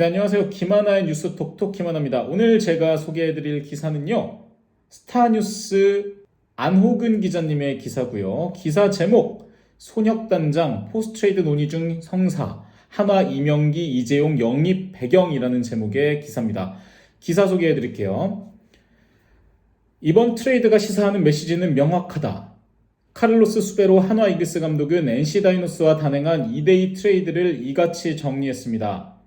네, 안녕하세요. 김하나의 뉴스 톡톡 김하나입니다. 오늘 제가 소개해드릴 기사는요. 스타뉴스 안호근 기자님의 기사고요. 기사 제목 손혁단장 포스트레이드 논의 중 성사 한화 이명기 이재용 영입 배경이라는 제목의 기사입니다. 기사 소개해 드릴게요. 이번 트레이드가 시사하는 메시지는 명확하다. 카를로스 수베로 한화 이글스 감독은 NC 다이노스와 단행한 2대2 트레이드를 이같이 정리했습니다.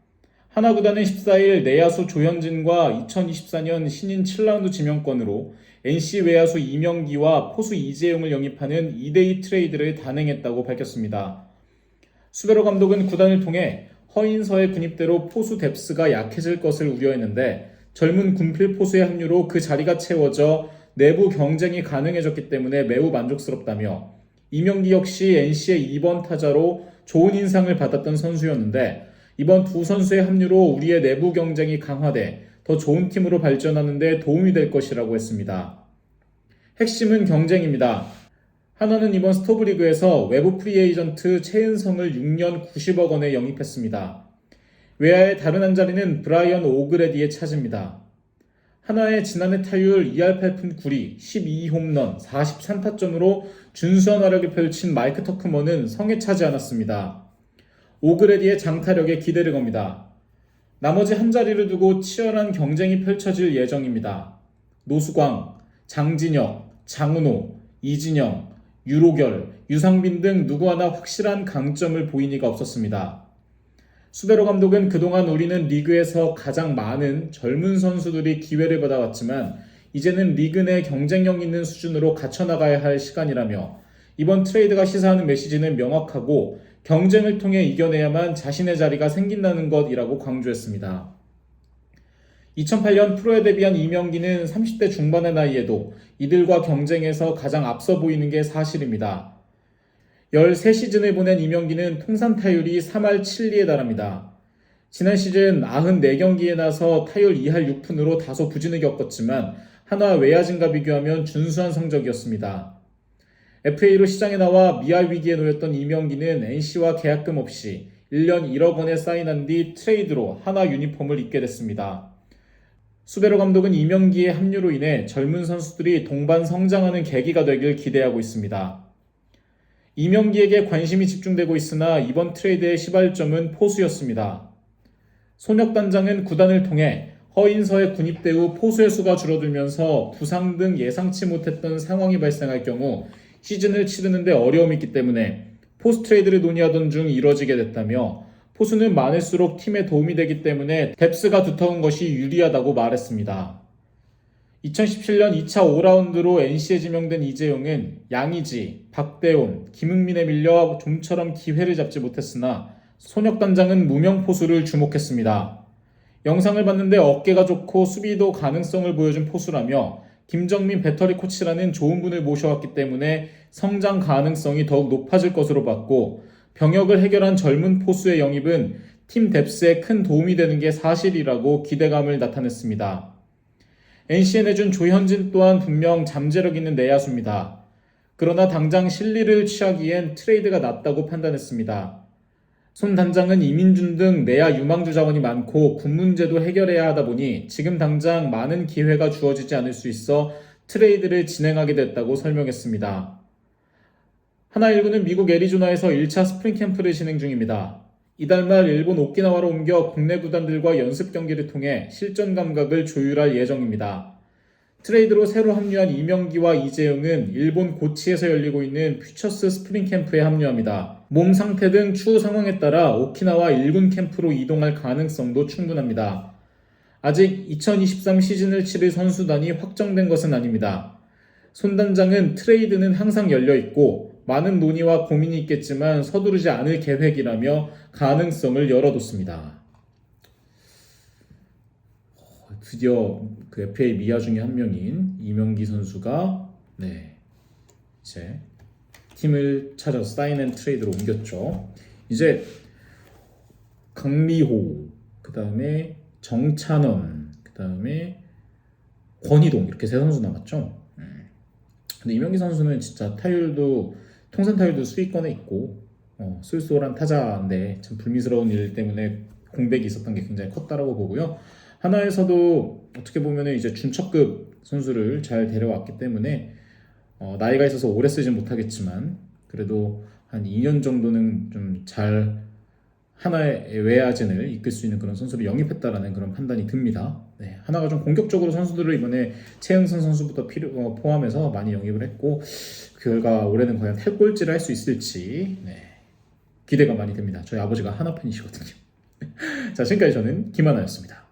하나 구단은 14일 내야수 조현진과 2024년 신인 7라운드 지명권으로 NC 외야수 이명기와 포수 이재용을 영입하는 2대2 트레이드를 단행했다고 밝혔습니다. 수베로 감독은 구단을 통해 허인서의 군입대로 포수 뎁스가 약해질 것을 우려했는데 젊은 군필 포수의 합류로 그 자리가 채워져 내부 경쟁이 가능해졌기 때문에 매우 만족스럽다며 이명기 역시 NC의 2번 타자로 좋은 인상을 받았던 선수였는데 이번 두 선수의 합류로 우리의 내부 경쟁이 강화돼 더 좋은 팀으로 발전하는 데 도움이 될 것이라고 했습니다. 핵심은 경쟁입니다. 하나는 이번 스토브리그에서 외부 프리에이전트 최은성을 6년 90억 원에 영입했습니다. 외야의 다른 한 자리는 브라이언 오그레디의 차지입니다. 하나의 지난해 타율 2할 8푼 9리 12홈런 43타점으로 준수한 활약을 펼친 마이크 터크먼은 성에 차지 않았습니다. 오그레디의 장타력에 기대를 겁니다. 나머지 한 자리를 두고 치열한 경쟁이 펼쳐질 예정입니다. 노수광, 장진혁, 장은호, 이진영, 유로결, 유상빈 등 누구 하나 확실한 강점을 보인 이가 없었습니다. 수베로 감독은 그동안 우리는 리그에서 가장 많은 젊은 선수들이 기회를 받아왔지만 이제는 리그 내 경쟁력 있는 수준으로 갖춰나가야 할 시간이라며 이번 트레이드가 시사하는 메시지는 명확하고 경쟁을 통해 이겨내야만 자신의 자리가 생긴다는 것이라고 강조했습니다. 2008년 프로에 데뷔한 이명기는 30대 중반의 나이에도 이들과 경쟁에서 가장 앞서 보이는 게 사실입니다. 13시즌을 보낸 이명기는 통산 타율이 3할 7리에 달합니다. 지난 시즌 94경기에 나서 타율 2할 6푼으로 다소 부진을 겪었지만 한화 외야진과 비교하면 준수한 성적이었습니다. FA로 시장에 나와 미알 위기에 놓였던 이명기는 NC와 계약금 없이 1년 1억 원에 사인한 뒤 트레이드로 한화 유니폼을 입게 됐습니다. 수베로 감독은 이명기의 합류로 인해 젊은 선수들이 동반 성장하는 계기가 되길 기대하고 있습니다. 이명기에게 관심이 집중되고 있으나 이번 트레이드의 시발점은 포수였습니다. 손혁 단장은 구단을 통해 허인서의 군입대 후 포수의 수가 줄어들면서 부상 등 예상치 못했던 상황이 발생할 경우 시즌을 치르는데 어려움이 있기 때문에 포스 트레이드를 논의하던 중 이뤄지게 됐다며 포수는 많을수록 팀에 도움이 되기 때문에 뎁스가 두터운 것이 유리하다고 말했습니다. 2017년 2차 5라운드로 NC에 지명된 이재용은 양의지, 박대온, 김흥민에 밀려 좀처럼 기회를 잡지 못했으나 손혁 단장은 무명 포수를 주목했습니다. 영상을 봤는데 어깨가 좋고 수비도 가능성을 보여준 포수라며 김정민 배터리 코치라는 좋은 분을 모셔왔기 때문에 성장 가능성이 더욱 높아질 것으로 봤고 병역을 해결한 젊은 포수의 영입은 팀 뎁스에 큰 도움이 되는 게 사실이라고 기대감을 나타냈습니다. NC에 내준 조현진 또한 분명 잠재력 있는 내야수입니다. 그러나 당장 실리를 취하기엔 트레이드가 낫다고 판단했습니다. 손 단장은 이민준 등 내야 유망주 자원이 많고 군 문제도 해결해야 하다 보니 지금 당장 많은 기회가 주어지지 않을 수 있어 트레이드를 진행하게 됐다고 설명했습니다. 하나일구는 미국 애리조나에서 1차 스프링 캠프를 진행 중입니다. 이달 말 일본 오키나와로 옮겨 국내 구단들과 연습 경기를 통해 실전 감각을 조율할 예정입니다. 트레이드로 새로 합류한 이명기와 이재용은 일본 고치에서 열리고 있는 퓨처스 스프링 캠프에 합류합니다. 몸 상태 등 추후 상황에 따라 오키나와 1군 캠프로 이동할 가능성도 충분합니다. 아직 2023 시즌을 치를 선수단이 확정된 것은 아닙니다. 손 단장은 트레이드는 항상 열려 있고 많은 논의와 고민이 있겠지만 서두르지 않을 계획이라며 가능성을 열어뒀습니다. 어, 드디어 그 FA 미아 중에 한 명인 이명기 선수가 네 이제 팀을 찾아서 사인앤 트레이드로 옮겼죠. 이제 강미호, 그 다음에 정찬원, 그 다음에 권희동 이렇게 세 선수 남았죠. 음. 근데 이명기 선수는 진짜 타율도 통산 타율도 수위권에 있고 어, 쏠쏠한 타자인데 참 불미스러운 일 때문에 공백이 있었던 게 굉장히 컸다라고 보고요. 하나에서도 어떻게 보면 이제 준척급 선수를 잘 데려왔기 때문에 어, 나이가 있어서 오래 쓰진 못하겠지만 그래도 한 2년 정도는 좀 잘 하나의 외야진을 이끌 수 있는 그런 선수를 영입했다라는 그런 판단이 듭니다. 네, 하나가 좀 공격적으로 선수들을 이번에 최영선 선수부터 필요, 어, 포함해서 많이 영입을 했고 그 결과 올해는 과연 탈골질을 할 수 있을지 네, 기대가 많이 됩니다. 저희 아버지가 하나 팬이시거든요. 자 지금까지 저는 김하나였습니다.